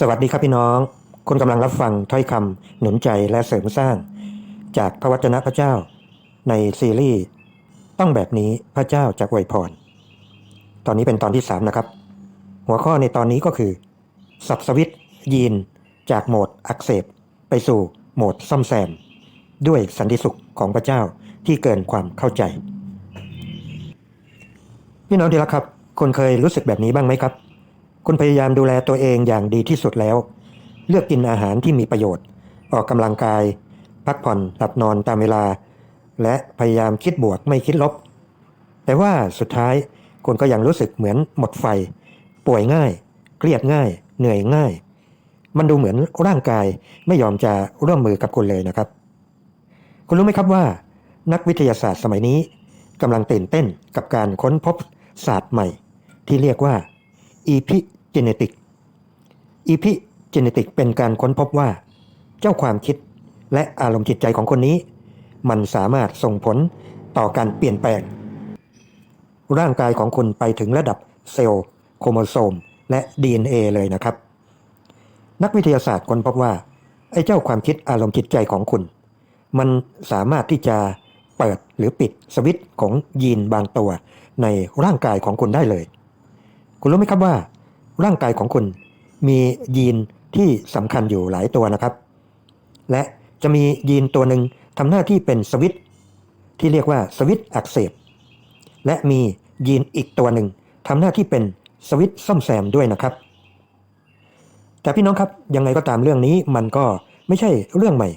สวัสดีครับพี่น้อง คุณกำลังรับฟังถ้อยคำหนุนใจและเสริมสร้าง จากพระวจนะพระเจ้า ในซีรีส์ ต้องแบบนี้พระเจ้าจะอวยพร ตอนนี้เป็นตอนที่ 3 นะครับ หัวข้อในตอนนี้ก็คือ สับสวิตยีน จากโหมดอักเสบ ไปสู่โหมดซ่อมแซม ด้วยสันติสุขของพระเจ้าที่เกินความเข้าใจ พี่น้องที่รักครับคุณเคยรู้สึกแบบนี้บ้างไหมครับ คุณพยายามดูแลตัวเองอย่างดีที่สุดแล้ว เลือกกินอาหารที่มีประโยชน์ ออกกำลังกาย พักผ่อนหลับนอนตามเวลา และพยายามคิดบวกไม่คิดลบ แต่ว่าสุดท้ายคุณก็ยังรู้สึกเหมือนหมดไฟ ป่วยง่าย เครียดง่าย เหนื่อยง่าย มันดูเหมือนร่างกายไม่ยอมจะร่วมมือกับคุณเลยนะครับ คุณรู้ไหมครับว่า นักวิทยาศาสตร์สมัยนี้กำลังตื่นเต้นกับการค้นพบศาสตร์ใหม่ ที่เรียกว่า epigenetic epigenetic เป็นการค้นพบว่า เจ้าความคิดและอารมณ์จิตใจของคนนี้ มันสามารถส่งผลต่อการเปลี่ยนแปลง ร่างกายของคุณไปถึงระดับเซลล์โครโมโซม และ DNA เลยนะครับ นักวิทยาศาสตร์ค้นพบว่าไอ้เจ้าความคิดอารมณ์จิตใจของคุณ มันสามารถที่จะเปิดหรือปิดสวิตช์ของยีนบางตัวในร่างกายของคุณได้เลย คุณรู้ไหมครับว่า ร่างกายของคุณมียีนที่สำคัญอยู่หลายตัวนะครับ และจะมียีนตัวหนึ่งทำหน้าที่เป็นสวิตที่เรียกว่าสวิตอักเสบและมียีนอีกตัวหนึ่งทำหน้าที่เป็นสวิตซ่อมแซมด้วยนะครับ แต่พี่น้องครับยังไงก็ตามเรื่องนี้มันก็ไม่ใช่เรื่องใหม่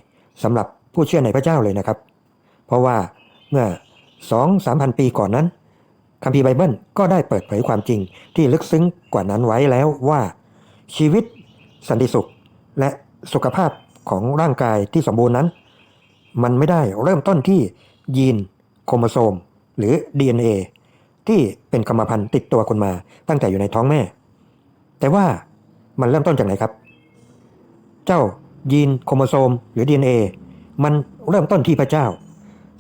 สำหรับผู้เชื่อในพระเจ้าเลยนะครับ เพราะว่าเมื่อสองสามพันปีก่อนนั้น คัมภีร์ไบเบิลก็ได้เปิดเผยความจริงที่ลึกซึ้งกว่านั้นไว้แล้วว่า ชีวิต สันติสุข และสุขภาพของร่างกายที่สมบูรณ์นั้น มันไม่ได้เริ่มต้นที่ยีนโครโมโซม หรือ DNA ที่เป็นกรรมพันธุ์ติดตัวคุณมาตั้งแต่อยู่ในท้องแม่ แต่ว่ามันเริ่มต้นจากไหนครับ เจ้ายีนโครโมโซมหรือ DNA มันเริ่มต้นที่พระเจ้า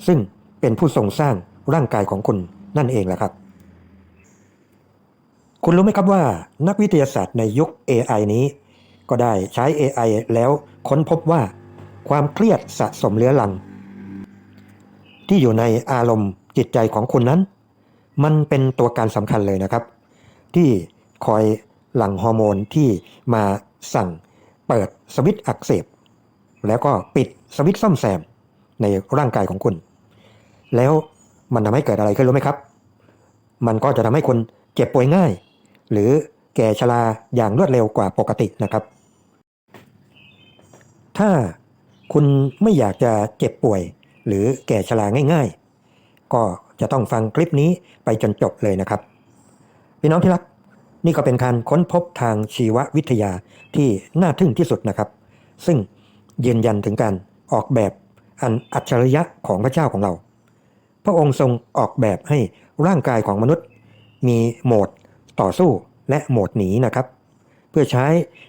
ซึ่งเป็นผู้ทรงสร้างร่างกายของคุณนั่นเองแหละครับ คุณรู้ไหมครับว่านักวิทยาศาสตร์ในยุค AI นี้ ก็ได้ใช้ AI แล้วค้นพบว่า ความเครียดสะสมเรื้อรัง ที่อยู่ในอารมณ์จิตใจของคุณนั้น มันเป็นตัวการสำคัญเลยนะครับ ที่คอยหลั่งฮอร์โมนที่มาสั่งเปิดสวิตช์อักเสบ แล้วก็ปิดสวิตช์ซ่อมแซมในร่างกายของคุณ แล้วมันทำให้เกิดอะไรขึ้นรู้ไหมครับ มันก็จะทำให้คุณเจ็บป่วยง่าย หรือแก่ชราอย่างรวดเร็วกว่าปกตินะครับ ถ้าคุณไม่อยากจะเจ็บป่วย หรือแก่ชราง่าย ๆ ก็จะต้องฟังคลิปนี้ไปจนจบเลยนะครับ พี่น้องที่รัก นี่ก็เป็นการค้นพบทางชีววิทยาที่น่าทึ่งที่สุดนะครับ ซึ่งยืนยันถึงการออกแบบอันอัจฉริยะของพระเจ้าของเรา พระองค์ทรงออกแบบให้ร่างกายของมนุษย์ มีโหมด ต่อสู้และโหมดหนีนะครับ เพื่อใช้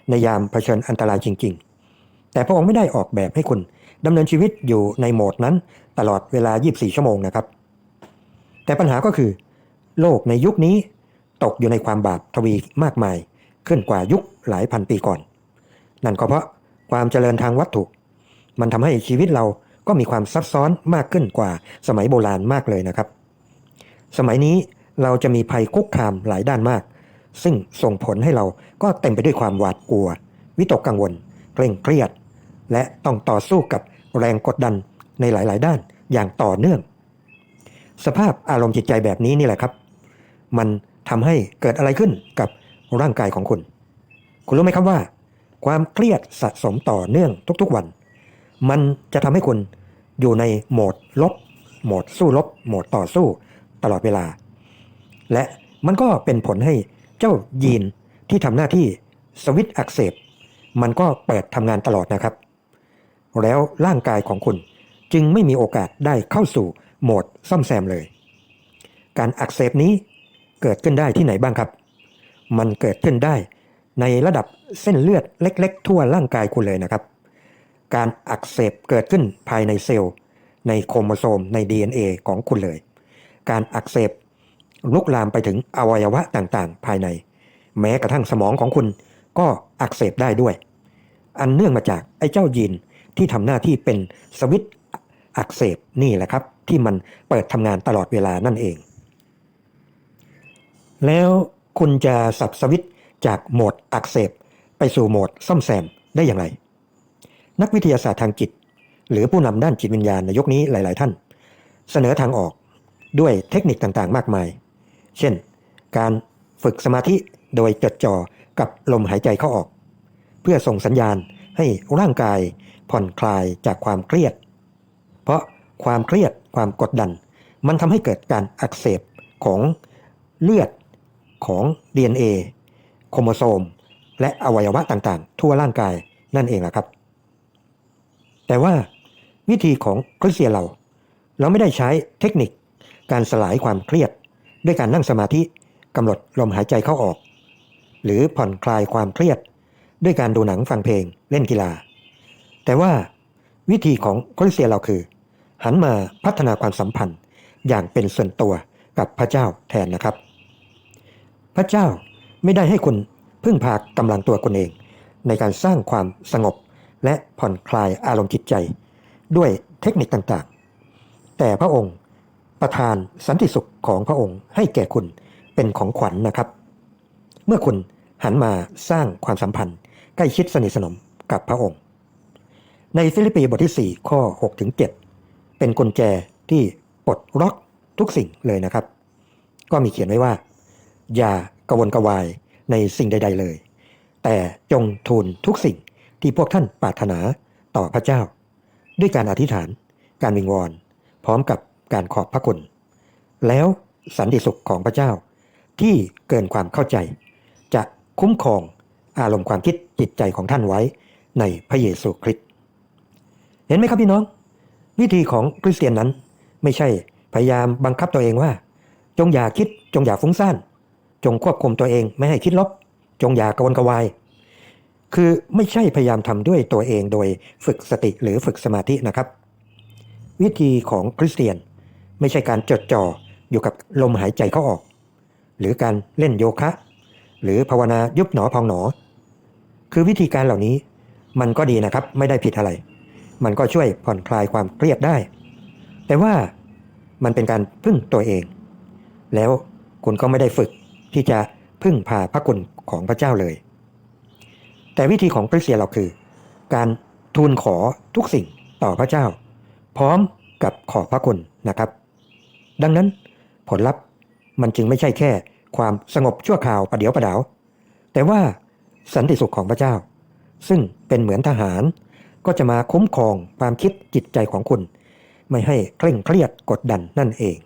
ในยามเผชิญอันตรายจริง ๆ แต่พระองค์ไม่ได้ออกแบบให้คุณดำเนินชีวิตอยู่ในโหมดนั้นตลอดเวลา 24 ชั่วโมงนะครับ แต่ปัญหาก็คือ โลกในยุคนี้ตกอยู่ในความบาปทวีมากมาย ขึ้นกว่ายุคหลายพันปีก่อน นั่นก็เพราะความเจริญทางวัตถุ มันทำให้ชีวิตเราก็มีความซับซ้อนมากขึ้นกว่าสมัยโบราณมากเลยนะครับ สมัยนี้ เราจะมีภัยคุกคามหลายด้านมาก ซึ่งส่งผลให้เราก็เต็มไปด้วยความหวาดกลัว วิตกกังวล เคร่งเครียด และต้องต่อสู้กับแรงกดดันในหลาย ๆ ด้านอย่างต่อเนื่อง สภาพอารมณ์จิตใจแบบนี้นี่แหละครับ มันทำให้เกิดอะไรขึ้นกับร่างกายของคุณ คุณรู้ไหมครับว่า ความเครียดสะสมต่อเนื่องทุก ๆ วัน มันจะทำให้คุณอยู่ในโหมดลบ โหมดสู้รบโหมดต่อสู้ ตลอดเวลา และมันก็เป็นผลให้เจ้ายีนที่ทำหน้าที่สวิตอักเสบมันก็เปิดทำงานตลอดนะครับ แล้วร่างกายของคุณจึงไม่มีโอกาสได้เข้าสู่โหมดซ่อมแซมเลย การอักเสบนี้เกิดขึ้นได้ที่ไหนบ้างครับ มันเกิดขึ้นได้ในระดับเส้นเลือดเล็ก ๆ ทั่วร่างกายคุณเลยนะครับ การอักเสบเกิดขึ้นภายในเซลล์ ในโครโมโซมใน DNA ของคุณเลย การอักเสบ ลุกลามไปถึงอวัยวะต่างๆ ภายใน แม้กระทั่งสมองของคุณก็อักเสบได้ด้วย อันเนื่องมาจากไอ้เจ้ายีนที่ทำหน้าที่เป็นสวิตอักเสบนี่แหละครับ ที่มันเปิดทำงานตลอดเวลานั่นเอง แล้วคุณจะสับสวิตจากโหมดอักเสบไปสู่โหมดซ่อมแซมได้อย่างไร นักวิทยาศาสตร์ทางจิต หรือผู้นำด้านจิตวิญญาณในยุคนี้หลาย ๆ ท่าน เสนอทางออกด้วยเทคนิคต่างๆ มากมาย เช่น การฝึกสมาธิโดยจดจ่อกับลมหายใจเข้าออก เพื่อส่งสัญญาณให้ร่างกายผ่อนคลายจากความเครียด เพราะความเครียดความกดดัน มันทำให้เกิดการอักเสบของเลือดของ DNA โครโมโซม และอวัยวะต่างๆ ทั่วร่างกายนั่นเองละครับ แต่ว่าวิธีของคริสเตียนเรา เราไม่ได้ใช้เทคนิคการสลายความเครียด ด้วยการนั่งสมาธิกำหนดลมหายใจเข้าออก หรือผ่อนคลายความเครียด ด้วยการดูหนังฟังเพลงเล่นกีฬา แต่ว่าวิธีของคริสเตียนเราคือ หันมาพัฒนาความสัมพันธ์อย่างเป็นส่วนตัวกับพระเจ้าแทนนะครับ พระเจ้าไม่ได้ให้คุณพึ่งพากำลังตัวคุณเอง ในการสร้างความสงบและผ่อนคลายอารมณ์จิตใจ ด้วยเทคนิคต่างๆ แต่พระองค์ ประทานสันติสุขของพระองค์ให้แก่คุณเป็นของขวัญนนะครับ เมื่อคุณหันมาสร้างความสัมพันธ์ ใกล้ชิดสนิทสนมกับพระองค์ ในฟิลิปปีบทที่ 4 ข้อ6ถึง7เป็นกุญแจที่ปลดล็อกทุกสิ่งเลยนะครับ ก็มีเขียนไว้ว่า อย่ากระวนกระวายในสิ่งใด ๆเลย แต่จงทูลทุกสิ่งที่พวกท่านปรารถนาต่อพระเจ้า ด้วยการอธิษฐาน การวิงวอน พร้อมกับ การขอบพระคุณ แล้วสันติสุขของพระเจ้า ที่เกินความเข้าใจ จะคุ้มครองอารมณ์ความคิดจิตใจของท่านไว้ในพระเยซูคริสต์เห็นไหมครับพี่น้อง วิธีของคริสเตียนนั้น ไม่ใช่พยายามบังคับตัวเองว่า จงอย่าคิดจงอย่าฟุ้งซ่านจงควบคุมตัวเองไม่ให้คิดลบ จงอย่ากระวนกระวาย คือไม่ใช่พยายามทำด้วยตัวเองโดยฝึกสติหรือฝึกสมาธินะครับ วิธีของคริสเตียน ไม่ใช่การจดจ่ออยู่กับลมหายใจเข้าออก หรือการเล่นโยคะ หรือภาวนายุบหนอพองหนอ คือวิธีการเหล่านี้มันก็ดีนะครับไม่ได้ผิดอะไร มันก็ช่วยผ่อนคลายความเครียดได้ แต่ว่ามันเป็นการพึ่งตัวเอง แล้วคุณก็ไม่ได้ฝึกที่จะพึ่งพาพระคุณของพระเจ้าเลย แต่วิธีของคริสเตียนเราคือ การทูลขอทุกสิ่งต่อพระเจ้า พร้อมกับขอบพระคุณนะครับ ดังนั้นผลลัพธ์มันจึงไม่ใช่แค่ ความสงบชั่วคราวประเดียวประดาว แต่ว่าสันติสุขของพระเจ้า ซึ่งเป็นเหมือนทหาร ก็จะมาคุ้มครองความคิดจิตใจของคุณ ไม่ให้เคร่งเครียดกดดันนั่นเอง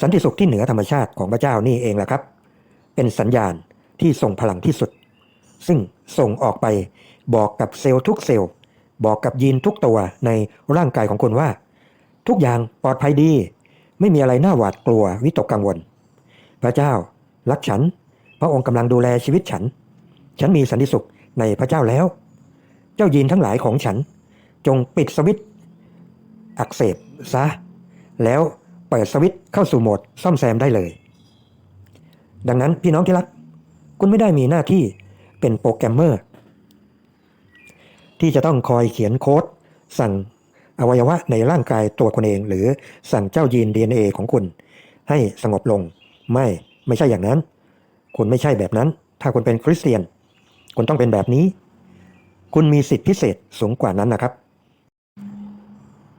สันติสุขที่เหนือธรรมชาติของพระเจ้านี่เองแหละครับ เป็นสัญญาณที่ส่งพลังที่สุด ซึ่งส่งออกไปบอกกับเซลล์ทุกเซลล์ บอกกับยีนทุกตัวในร่างกายของคุณว่า ทุกอย่างปลอดภัยดี ไม่มีอะไรน่าหวาดกลัววิตกกังวล พระเจ้ารักฉัน พระองค์กำลังดูแลชีวิตฉัน ฉันมีสันติสุขในพระเจ้าแล้ว เจ้ายีนทั้งหลายของฉัน จงปิดสวิตช์อักเสบซะ แล้วเปิดสวิตเข้าสู่โหมดซ่อมแซมได้เลย ดังนั้นพี่น้องที่รัก คุณไม่ได้มีหน้าที่เป็นโปรแกรมเมอร์ ที่จะต้องคอยเขียนโค้ดสั่ง อวัยวะในร่างกายตัวคุณเอง หรือสั่งเจ้ายีน DNA ของคุณ ให้สงบลง ไม่ไม่ใช่อย่างนั้น คุณไม่ใช่แบบนั้น ถ้าคุณเป็นคริสเตียน คุณต้องเป็นแบบนี้ คุณมีสิทธิพิเศษสูงกว่านั้นนะครับ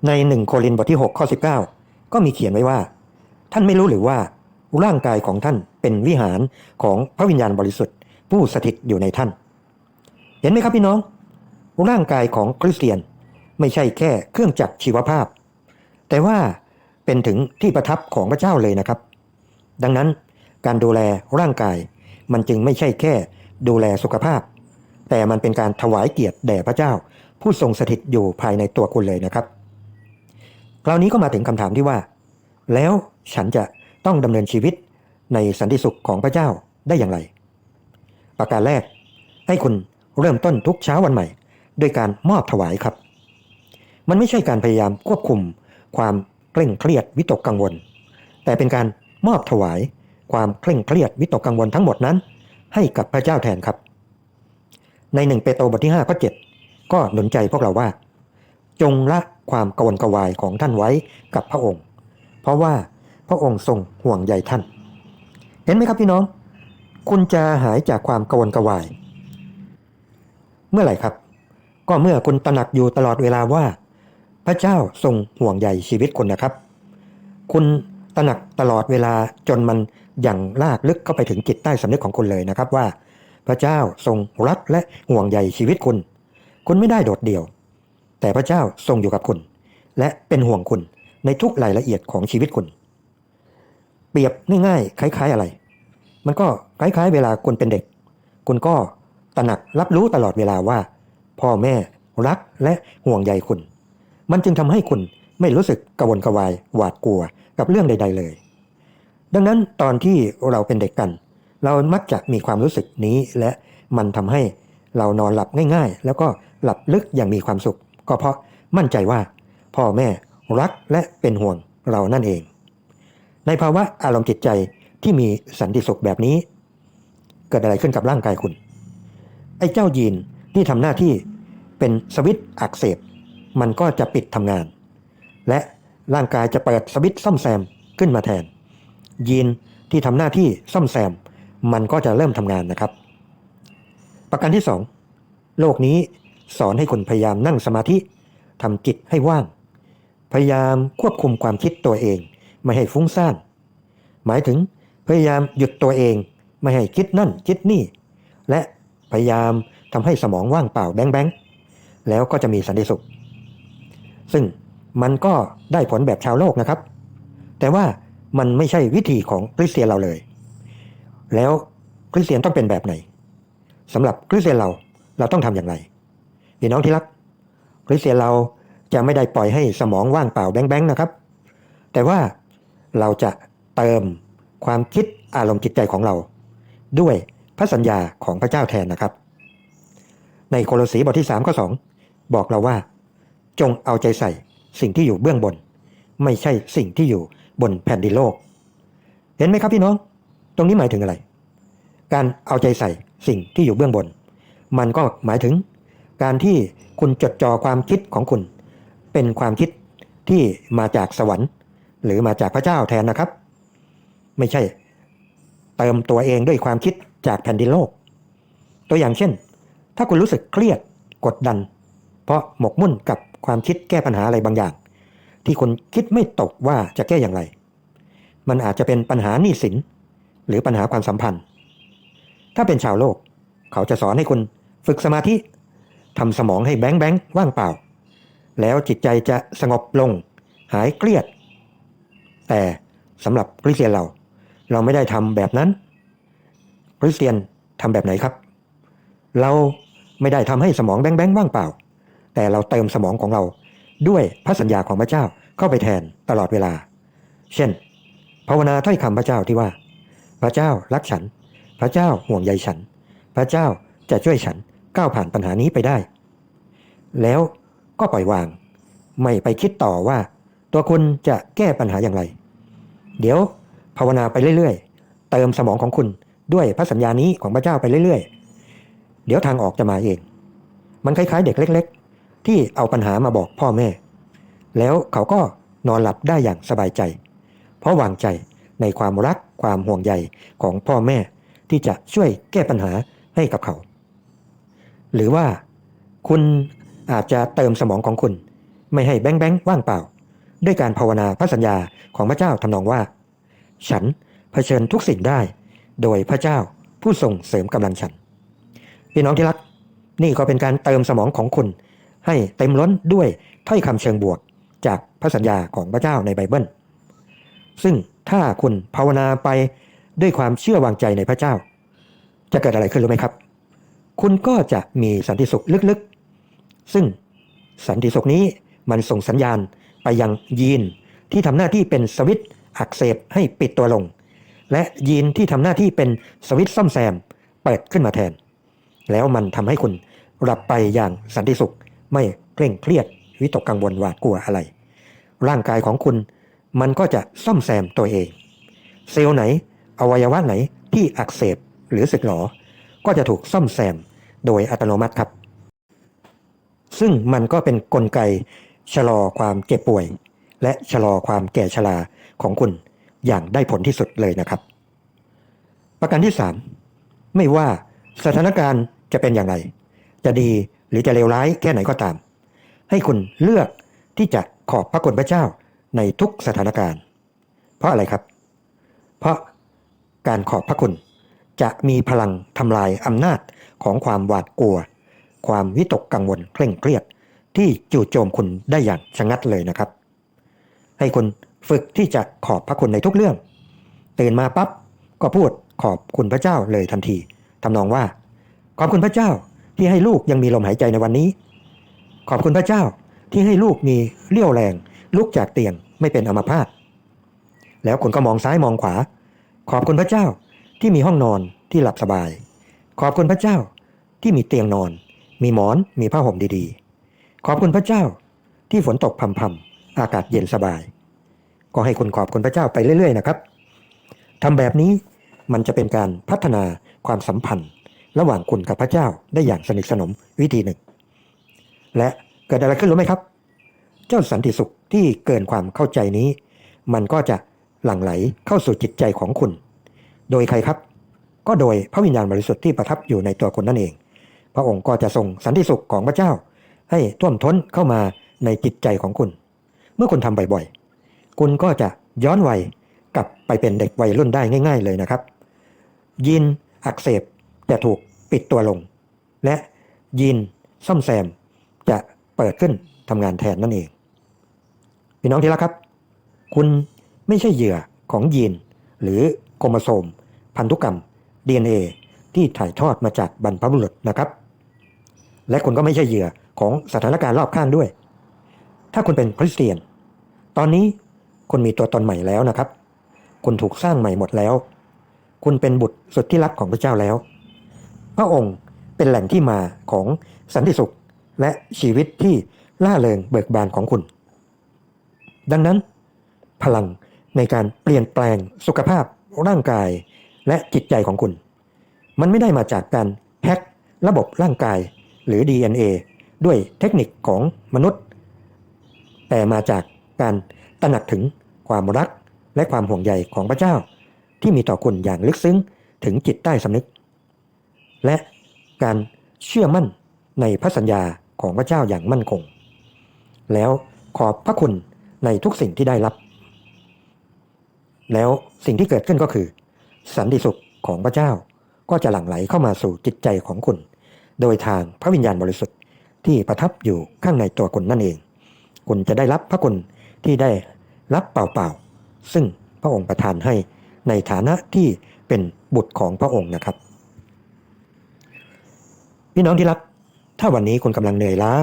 ในหนึ่งโครินบทที่ 6 ข้อ 19 ก็มีเขียนไว้ว่า ท่านไม่รู้หรือว่าร่างกายของท่านเป็นวิหารของพระวิญญาณบริสุทธิ์ ผู้สถิตอยู่ในท่าน เห็นไหมครับพี่น้อง ร่างกายของคริสเตียน ไม่ใช่แค่เครื่องจักรชีวภาพ แต่ว่าเป็นถึงที่ประทับของพระเจ้าเลยนะครับ ดังนั้นการดูแลร่างกายมันจึงไม่ใช่แค่ดูแลสุขภาพ แต่มันเป็นการถวายเกียรติแด่พระเจ้า ผู้ทรงสถิตอยู่ภายในตัวคุณเลยนะครับ คราวนี้ก็มาถึงคำถามที่ว่า แล้วฉันจะต้องดำเนินชีวิตในสันติสุขของพระเจ้าได้อย่างไร ประการแรก ให้คุณเริ่มต้นทุกเช้าวันใหม่ ด้วยการมอบถวายครับ มันไม่ใช่การพยายามควบคุม ความเคร่งเครียดวิตกกังวล แต่เป็นการมอบถวาย ความเคร่งเครียดวิตกกังวลทั้งหมดนั้น ให้กับพระเจ้าแทนครับ ในหนึ่งเปโตรบทที่5ข้อ7ก็หนุนใจพวกเราว่า จงละความกระวนกวายของท่านไว้กับพระองค์ เพราะว่าพระองค์ทรงห่วงใยท่าน เห็นไหมครับพี่น้อง คุณจะหายจากความกระวนกวาย เมื่อไหร่ครับ ก็เมื่อคุณตระหนักอยู่ตลอดเวลาว่า พระเจ้าทรงห่วงใยชีวิตคุณนะครับ คุณตระหนักตลอดเวลาจนมันอย่างลากลึกเข้าไปถึงจิตใต้สำนึกของคุณเลยนะครับว่า พระเจ้าทรงรักและห่วงใยชีวิตคุณ คุณไม่ได้โดดเดี่ยว แต่พระเจ้าทรงอยู่กับคุณ และเป็นห่วงคุณในทุกรายละเอียดของชีวิตคุณ เปรียบง่ายๆคล้าย ๆอะไร มันก็คล้ายๆ เวลาคุณเป็นเด็ก คุณก็ตระหนักรับรู้ตลอดเวลาว่า พ่อแม่รักและห่วงใยคุณ มันจึงทำให้คุณไม่รู้สึกกระวนกระวายหวาดกลัวกับเรื่องใด ๆ เลย ดังนั้นตอนที่เราเป็นเด็กกัน เรามักจะมีความรู้สึกนี้และมันทำให้เรานอนหลับง่าย ๆ แล้วก็หลับลึกอย่างมีความสุข ก็เพราะมั่นใจว่า พ่อแม่รักและเป็นห่วงเรานั่นเอง ในภาวะอารมณ์จิตใจที่มีสันติสุขแบบนี้ เกิดอะไรขึ้นกับร่างกายคุณ ไอ้เจ้ายีนที่ทำหน้าที่เป็นสวิตอักเสบ มันก็จะปิดทำงาน และร่างกายจะเปิดสวิตซ่อมแซมขึ้นมาแทน ยีนที่ทำหน้าที่ซ่อมแซม มันก็จะเริ่มทำงานนะครับ ประการที่ 2 โลกนี้สอนให้คุณพยายามนั่งสมาธิทำจิตให้ว่าง พยายามควบคุมความคิดตัวเอง ไม่ให้ฟุ้งซ่าน หมายถึงพยายามหยุดตัวเอง ไม่ให้คิดนั่นคิดนี่ และพยายามทำให้สมองว่างเปล่าแบงแบงแล้วก็จะมีสันติสุข ซึ่งมันก็ได้ผลแบบชาวโลกนะครับ แต่ว่ามันไม่ใช่วิธีของคริสเตียนเราเลย แล้วคริสเตียนต้องเป็นแบบไหนสำหรับคริสเตียนเราเราต้องทำอย่างไรพี่น้องที่รักคริสเตียนเราจะไม่ได้ปล่อยให้สมองว่างเปล่าแบงแบงนะครับ แต่ว่าเราจะเติมความคิดอารมณ์จิตใจของเรา ด้วยพระสัญญาของพระเจ้าแทนนะครับ ในโคลสีบทที่3ข้อ2บอกเราว่า จงเอาใจใส่สิ่งที่อยู่เบื้องบน ไม่ใช่สิ่งที่อยู่บนแผ่นดินโลก เห็นไหมครับพี่น้อง ตรงนี้หมายถึงอะไร การเอาใจใส่สิ่งที่อยู่เบื้องบน มันก็หมายถึง การที่คุณจดจ่อความคิดของคุณ เป็นความคิดที่มาจากสวรรค์ หรือมาจากพระเจ้าแทนนะครับ ไม่ใช่ เติมตัวเองด้วยความคิดจากแผ่นดินโลก ตัวอย่างเช่น ถ้าคุณรู้สึกเครียดกดดัน เพราะหมกมุ่นกับ ความคิดแก้ปัญหาอะไรบางอย่าง ที่คุณคิดไม่ตกว่าจะแก้อย่างไร มันอาจจะเป็นปัญหาหนี้สิน หรือปัญหาความสัมพันธ์ ถ้าเป็นชาวโลก เขาจะสอนให้คุณฝึกสมาธิทำสมองให้แบงค์แบงค์ว่างเปล่า แล้วจิตใจจะสงบลง หายเครียด แต่สำหรับคริสเตียนเรา เราไม่ได้ทำแบบนั้นคริสเตียนทำแบบไหนครับ เราไม่ได้ทำให้สมองแบงค์แบงค์ว่างเปล่า แต่เราเติมสมองของเรา ด้วยพระสัญญาของพระเจ้าเข้าไปแทนตลอดเวลา เช่น ภาวนาถ้อยคำพระเจ้าที่ว่า พระเจ้ารักฉัน พระเจ้าห่วงใยฉัน พระเจ้าจะช่วยฉันก้าวผ่านปัญหานี้ไปได้ แล้วก็ปล่อยวาง ไม่ไปคิดต่อว่า ตัวคุณจะแก้ปัญหาอย่างไร เดี๋ยวภาวนาไปเรื่อยๆ เติมสมองของคุณด้วยพระสัญญานี้ของพระเจ้าไปเรื่อยๆ เดี๋ยวทางออกจะมาเอง มันคล้ายๆ เด็กเล็ก ที่เอาปัญหามาบอกพ่อแม่ แล้วเขาก็นอนหลับได้อย่างสบายใจ เพราะวางใจในความรักความห่วงใยของพ่อแม่ที่จะช่วยแก้ปัญหาให้กับเขา หรือว่าคุณอาจจะเติมสมองของคุณ ไม่ให้แบงแบงว่างเปล่า ด้วยการภาวนาพระสัญญาของพระเจ้าทำนองว่า ฉันเผชิญทุกสิ่งได้ โดยพระเจ้าผู้ทรงเสริมกำลังฉัน พี่น้องที่รัก นี่ก็เป็นการเติมสมองของคุณ ให้เต็มล้นด้วยถ้อยคำเชิงบวกจากพระสัญญาของพระเจ้าในไบเบิล ซึ่งถ้าคุณภาวนาไปด้วยความเชื่อวางใจในพระเจ้า จะเกิดอะไรขึ้นรู้ไหมครับ คุณก็จะมีสันติสุขลึกๆ ซึ่งสันติสุขนี้มันส่งสัญญาณไปยังยีนที่ทำหน้าที่เป็นสวิตอักเสบให้ปิดตัวลง และยีนที่ทำหน้าที่เป็นสวิตซ่อมแซมเปิดขึ้นมาแทน แล้วมันทำให้คุณหลับไปอย่างสันติสุข ไม่เคร่งเครียดวิตกกังวลหวาดกลัวอะไร ร่างกายของคุณมันก็จะซ่อมแซมตัวเอง เซลล์ไหน อวัยวะไหนที่อักเสบหรือสึกหรอ ก็จะถูกซ่อมแซมโดยอัตโนมัติครับ ซึ่งมันก็เป็นนกลไกชะลอความเจ็บป่วย และชะลอความแก่ชราของคุณอย่างได้ผลที่สุดเลยนะครับ ประการที่ 3 ไม่ว่าสถานการณ์จะเป็นอย่างไร จะดี หรือจะเลวร้ายแค่ไหนก็ตาม ให้คุณเลือกที่จะขอบพระคุณพระเจ้าในทุกสถานการณ์ เพราะอะไรครับ เพราะการขอบพระคุณจะมีพลังทำลายอำนาจของความหวาดกลัว ความวิตกกังวลเคร่งเครียด ที่จู่โจมคุณได้อย่างชะงัดเลยนะครับ ให้คุณฝึกที่จะขอบพระคุณในทุกเรื่อง ตื่นมาปั๊บก็พูดขอบคุณพระเจ้าเลยทันทีทำนองว่า ขอบคุณพระเจ้า ที่ให้ลูกยังมีลมหายใจในวันนี้ ขอบคุณพระเจ้าที่ให้ลูกมีเรี่ยวแรงลุกจากเตียงไม่เป็นอัมพาตแล้วคุณก็มองซ้ายมองขวา ขอบคุณพระเจ้าที่มีห้องนอนที่หลับสบาย ขอบคุณพระเจ้าที่มีเตียงนอน มีหมอนมีผ้าห่มดีๆ ขอบคุณพระเจ้าที่ฝนตกพรำๆอากาศเย็นสบาย ก็ให้คุณขอบคุณพระเจ้าไปเรื่อย ๆ นะครับทำแบบนี้มันจะเป็นการพัฒนาความสัมพันธ์ ระหว่างคุณกับพระเจ้าได้อย่างสนิทสนมวิธีหนึ่ง และเกิดอะไรขึ้นรู้ไหมครับ เจ้าสันติสุขที่เกินความเข้าใจนี้ มันก็จะหลั่งไหลเข้าสู่จิตใจของคุณ โดยใครครับ ก็โดยพระวิญญาณบริสุทธิ์ที่ประทับอยู่ในตัวคุณนั่นเอง พระองค์ก็จะส่งสันติสุขของพระเจ้า ให้ท่วมท้นเข้ามาในจิตใจของคุณ เมื่อคุณทำบ่อยๆ คุณก็จะย้อนวัยกลับไปเป็นเด็กวัยรุ่นได้ง่าย ๆ เลยนะครับยีนอักเสบ จะถูกปิดตัวลง และยีนซ่อมแซมจะเปิดขึ้นทำงานแทนนั่นเอง พี่น้องที่รักครับ คุณไม่ใช่เหยื่อของยีน หรือโครโมโซม พันธุกรรม DNA ที่ถ่ายทอดมาจากบรรพบุรุษนะครับ และคุณก็ไม่ใช่เหยื่อของสถานการณ์รอบข้างด้วย ถ้าคุณเป็นคริสเตียน ตอนนี้คุณมีตัวตนใหม่แล้วนะครับ คุณถูกสร้างใหม่หมดแล้ว คุณเป็นบุตรสุดที่รักของพระเจ้าแล้ว พระองค์เป็นแหล่งที่มาของสันติสุข และชีวิตที่ล่าเริงเบิกบานของคุณ ดังนั้น พลังในการเปลี่ยนแปลงสุขภาพร่างกายและจิตใจของคุณ มันไม่ได้มาจากการแฮกระบบร่างกายหรือ DNA ด้วยเทคนิคของมนุษย์ แต่มาจากการตระหนักถึงความรักและความห่วงใยของพระเจ้า ที่มีต่อคุณอย่างลึกซึ้งถึงจิตใต้สำนึก และการเชื่อมั่นในพระสัญญาของพระเจ้าอย่างมั่นคง แล้วขอบพระคุณในทุกสิ่งที่ได้รับ แล้วสิ่งที่เกิดขึ้นก็คือ สันติสุขของพระเจ้าก็จะหลั่งไหลเข้ามาสู่จิตใจของคุณ โดยทางพระวิญญาณบริสุทธิ์ที่ประทับอยู่ข้างในตัวคุณนั่นเอง คุณจะได้รับพระคุณที่ได้รับเปล่าๆซึ่งพระองค์ประทานให้ในฐานะที่เป็นบุตรของพระองค์นะครับ พี่น้องที่รัก ถ้าวันนี้คุณกำลังเหนื่อยล้า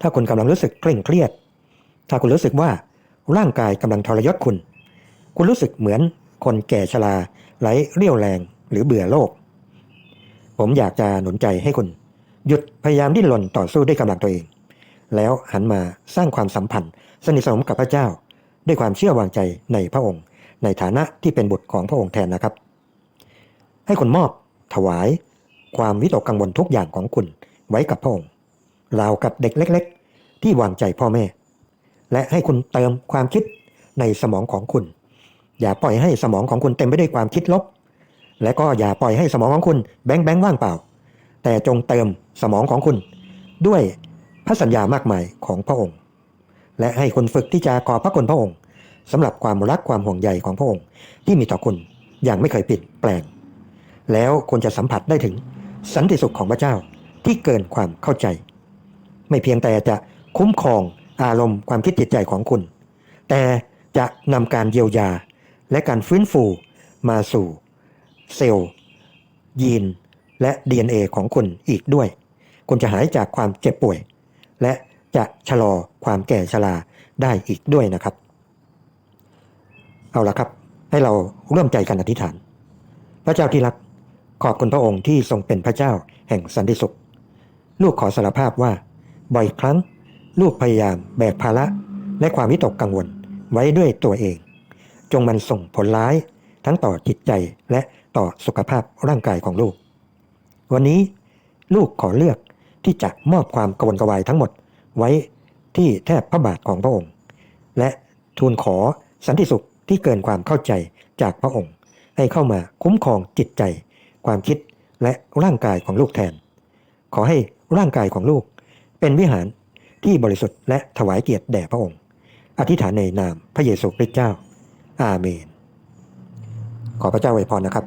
ถ้าคุณกำลังรู้สึกเคร่งเครียด ถ้าคุณรู้สึกว่าร่างกายกำลังทรยศคุณ คุณรู้สึกเหมือนคนแก่ชราไร้เรี่ยวแรงหรือเบื่อโลก ผมอยากจะหนุนใจให้คุณ หยุดพยายามดิ้นรนต่อสู้ด้วยกำลังตัวเอง แล้วหันมาสร้างความสัมพันธ์ สนิทสนมกับพระเจ้า ด้วยความเชื่อวางใจในพระองค์ ในฐานะที่เป็นบุตรของพระองค์แทนนะครับ ให้คุณมอบถวาย ความวิตกกังวลทุกอย่างของคุณไว้กับพระองค์ราวกับเด็กเล็ก ๆ ที่วางใจพ่อแม่ และให้คุณเติมความคิดในสมองของคุณ อย่าปล่อยให้สมองของคุณเต็มไปด้วยความคิดลบ และก็อย่าปล่อยให้สมองของคุณแบงแบงว่างเปล่า แต่จงเติมสมองของคุณ ด้วยพระสัญญามากมายของพระองค์ และให้คุณฝึกที่จะขอบพระคุณพระองค์สำหรับความรักความห่วงใยของพระองค์ที่มีต่อคุณอย่างไม่เคยเปลี่ยนแปลง แล้วคุณจะสัมผัสได้ถึง สันติสุขของพระเจ้าที่เกินความเข้าใจ ไม่เพียงแต่จะคุ้มครองอารมณ์ความคิดจิตใจของคุณ แต่จะนำการเยียวยาและการฟื้นฟูมาสู่เซลล์ยีน และ DNA ของคุณอีกด้วย คุณจะหายจากความเจ็บป่วย และจะชะลอความแก่ชราได้อีกด้วยนะครับ เอาละครับ ให้เราร่วมใจกันอธิษฐาน พระเจ้าที่รัก ขอบคุณพระองค์ที่ทรงเป็นพระเจ้าแห่งสันติสุข ลูกขอสารภาพว่า บ่อยครั้ง ลูกพยายามแบกภาระและความวิตกกังวลไว้ด้วยตัวเอง จงมันส่งผลร้ายทั้งต่อจิตใจและต่อสุขภาพร่างกายของลูก วันนี้ลูกขอเลือกที่จะมอบความกวนกวายทั้งหมดไว้ที่แทบพระบาทของพระองค์ และทูลขอสันติสุขที่เกินความเข้าใจจากพระองค์ ให้เข้ามาคุ้มครองจิตใจ ความคิดและร่างกายของลูกแทน ขอให้ร่างกายของลูกเป็นวิหารที่บริสุทธิ์และถวายเกียรติแด่พระองค์ อธิษฐานในนามพระเยซูคริสต์เจ้า อาเมน ขอพระเจ้าอวยพรนะครับ